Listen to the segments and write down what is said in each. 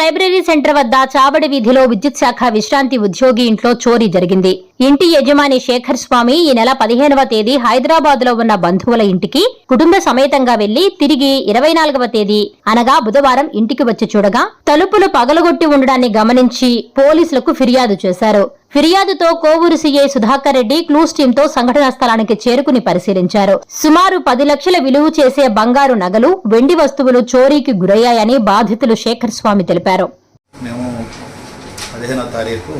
Library centre వద్ద చావడి వీధిలో విద్యుత్ శాఖ విశ్రాంతి ఉద్యోగి ఇంట్లో చోరీ జరిగింది. ఇంటి యజమాని శేఖర్ స్వామి ఈ నెల పదిహేనవ తేదీ హైదరాబాద్లో ఉన్న బంధువుల ఇంటికి కుటుంబ సమేతంగా వెళ్ళి తిరిగి ఇరవై నాలుగవ తేదీ అనగా బుధవారం ఇంటికి వచ్చి చూడగా తలుపులు పగలగొట్టి ఉండడాన్ని గమనించి పోలీసులకు ఫిర్యాదు చేశారు. ఫిర్యాదుతో కోవూరు సీఐ సుధాకర్ రెడ్డి క్లూస్ టీమ్తో సంఘటనా స్థలానికి చేరుకుని పరిశీలించారు. సుమారు పది లక్షల విలువ చేసే బంగారు నగలు వెండి వస్తువులు చోరీకి గురయ్యాయని బాధితులు శేఖర్ స్వామి తెలిపారు. మేము పదిహేనో తారీఖు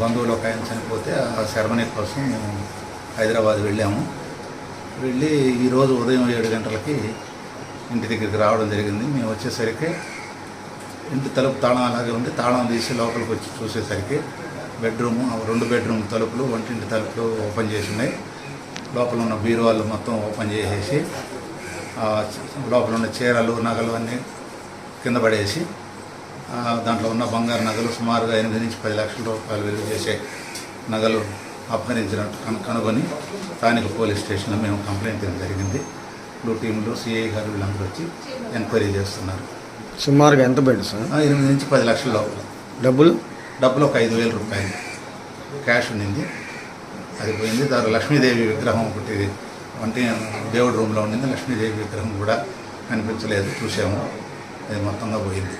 బంధువులు ఒక ఆయన చనిపోతే ఆ సెరమనీ కోసం మేము హైదరాబాద్ వెళ్ళాము. వెళ్ళి ఈరోజు ఉదయం ఏడు గంటలకి ఇంటి దగ్గరికి రావడం జరిగింది. మేము వచ్చేసరికి ఇంటి తలుపు తాళం అలాగే ఉంది. తాళం తీసి లోపలికి వచ్చి చూసేసరికి బెడ్రూము రెండు బెడ్రూమ్ తలుపులు వంటింటి తలుపులు ఓపెన్ చేసి ఉన్నాయి. లోపల ఉన్న బీరువాళ్ళు మొత్తం ఓపెన్ చేసేసి లోపల ఉన్న చీరలు నగలు అన్నీ కింద పడేసి దాంట్లో ఉన్న బంగారు నగలు సుమారుగా ఎనిమిది నుంచి పది లక్షల రూపాయలు విలువ చేసే నగలు అపహరించినట్టు కను కనుగొని స్థానిక పోలీస్ స్టేషన్లో మేము కంప్లైంట్ ఇవ్వడం జరిగింది. బ్లూ టీంలు సిఐ గారు వీళ్ళందరూ వచ్చి ఎంక్వైరీ చేస్తున్నారు. సుమారుగా ఎంత పడింది సార్? ఆ, ఎనిమిది నుంచి పది లక్షల లోపల డబ్బులు? డబ్బులు ఒక ఐదు వేల రూపాయలు. క్యాష్ ఉండింది. అది పోయింది. దాని లక్ష్మీదేవి విగ్రహం ఒకటి వంటి దేవుడి రూమ్లో ఉండింది. లక్ష్మీదేవి విగ్రహం కూడా కనిపించలేదు. చూసాము. అది మొత్తంగా పోయింది.